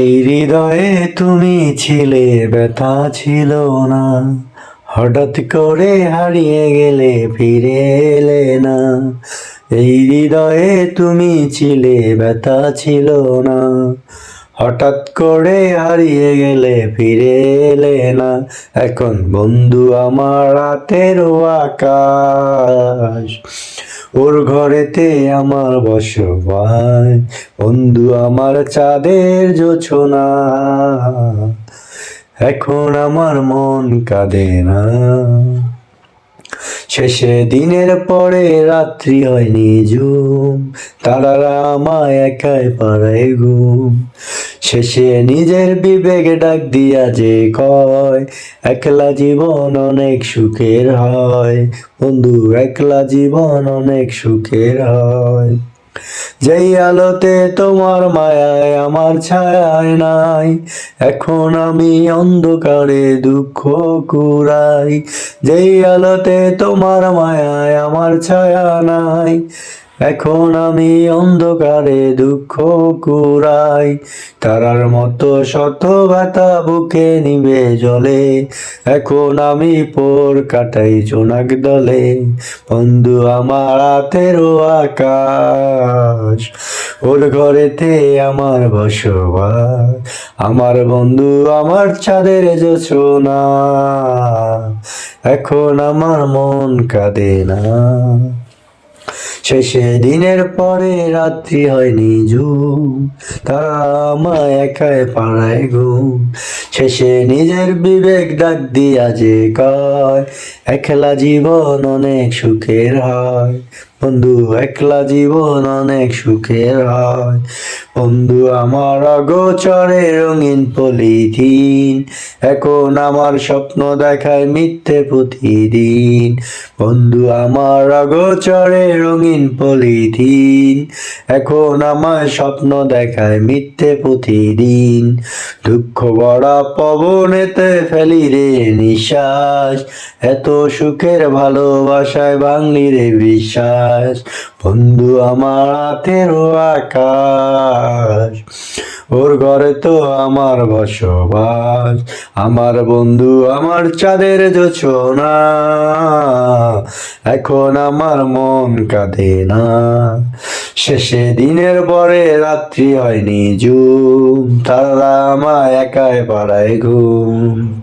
এই হৃদয়ে তুমি ছিলে, ব্যথা ছিল না। হঠাৎ করে হারিয়ে গেলে, ফিরে এলে না। এই হৃদয়ে তুমি ছিলে, ব্যথা ছিল না। হঠাৎ করে হারিয়ে গেলে ফিরে এলে না। এখন বন্ধু আমার রাতের আকাশ। ওর ঘরেতে আমার বসবাস। বন্ধু আমার চাঁদের জোছনা। এখন আমার মন কাঁদে না। শেষে দিনের পরে রাত্রি হয়নি ঝুম। তারারা আমায় একাই পাড়ায় ঘুম। শেষে নিজের বিবেক ডাক দিয়া যে কয়, একলা জীবন অনেক সুখের হয়। বন্ধু, একলা জীবন অনেক সুখের হয়। যেই আলোতে তোমার মায়ায় আমার ছায়ায় নাই, এখন আমি অন্ধকারে দুঃখ কুড়াই। যেই আলোতে তোমার মায়ায় আমার ছায়া নাই এখন আমি অন্ধকারে দুঃখ কুড়াই। তারার মতো শত ব্যথা বুকে নিবে জলে। এখন আমি পোর কাটাই জোনাক দলে। বন্ধু আমার রাতেরও আকাশ, ওর ঘরেতে আমার বসবাস। আমার বন্ধু আমার চাঁদের জোছনা এখন আমার মন কাঁদে না। শেষে দিনের পরে রাত্রি হয় নিজু তারা আমায় একাই পাড়ায় ঘুম। শেষে নিজের বিবেক ডাক দিয়া যে কয়, একলা জীবন অনেক সুখের হয়। বন্ধু, একলা জীবন অনেক সুখের হয়। বন্ধু, আমার অগোচরে রঙিন পলিথিন। এখন আমার স্বপ্ন দেখায় মিথ্যে প্রতিদিন। বন্ধু, আমার অগোচরে রঙিন পলিথিন। এখন আমার স্বপ্ন দেখায় মিথ্যে প্রতিদিন। দুঃখ বড়া পবনেতে ফেলি রে নিঃশ্বাস। এত সুখের ভালোবাসায় বাংলি রে বিশ্বাস। বন্ধু, আমার হাতেরও আকাশ। ওর ঘরে তো আমার বসবাস, আমার বন্ধু, আমার চাঁদের জোছনা। এখন আমার মন কাঁদে না। শেষে দিনের পরে রাত্রি হয়নি জুম। তারা আমায় একাই পাড়ায় ঘুম।